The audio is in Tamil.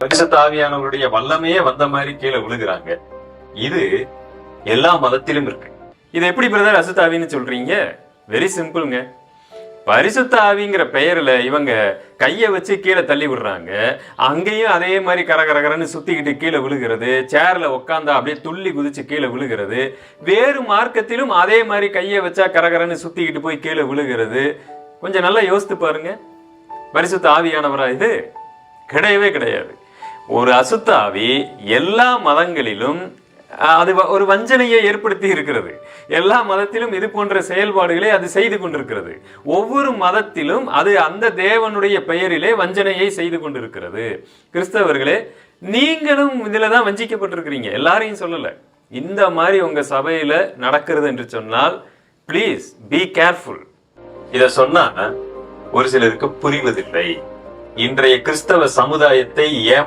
பரிசுத்த ஆவியானவருடைய வல்லமையே வந்த மாதிரி கீழே விழுகிறாங்க. இது எல்லா மதத்திலும் இருக்கு. இது எப்படி பிரதர் அசுத்தாவின்னு சொல்றீங்க? வெரி சிம்பிள்ங்க பரிசுத்த ஆவிங்கிற பெயரில் இவங்க கையை வச்சு கீழே தள்ளி விடுறாங்க. அங்கேயும் அதே மாதிரி கரகரகரன்னு சுத்திக்கிட்டு கீழே விழுகிறது. சேர்ல உட்காந்தா அப்படியே துள்ளி குதிச்சு கீழே விழுகிறது. வேறு மார்க்கத்திலும் அதே மாதிரி கையை வச்சா கரகரன்னு சுத்திக்கிட்டு போய் கீழே விழுகிறது. கொஞ்சம் நல்லா யோசித்து பாருங்க. பரிசுத்த ஆவியானவரா இது? கிடையவே கிடையாது. ஒரு அசுத்தாவி எல்லா மதங்களிலும் அது ஒரு வஞ்சனையை ஏற்படுத்தி இருக்கிறது. எல்லா மதத்திலும் இது போன்ற செயல்பாடுகளை அது செய்து கொண்டிருக்கிறது. ஒவ்வொரு மதத்திலும் அது அந்த தேவனுடைய பெயரிலே வஞ்சனையை செய்து கொண்டிருக்கிறது. கிறிஸ்தவர்களே நீங்களும் இதில் தான் வஞ்சிக்கப்பட்டிருக்கிறீங்க. எல்லாரையும் சொல்லல. இந்த மாதிரி உங்க சபையில நடக்கிறது என்று சொன்னால் ப்ளீஸ் பி கேர்ஃபுல் இத சொன்னா ஒரு சிலருக்கு புரிவதில்லை. இன்றைய கிறிஸ்தவ சமுதாயத்தை ஏ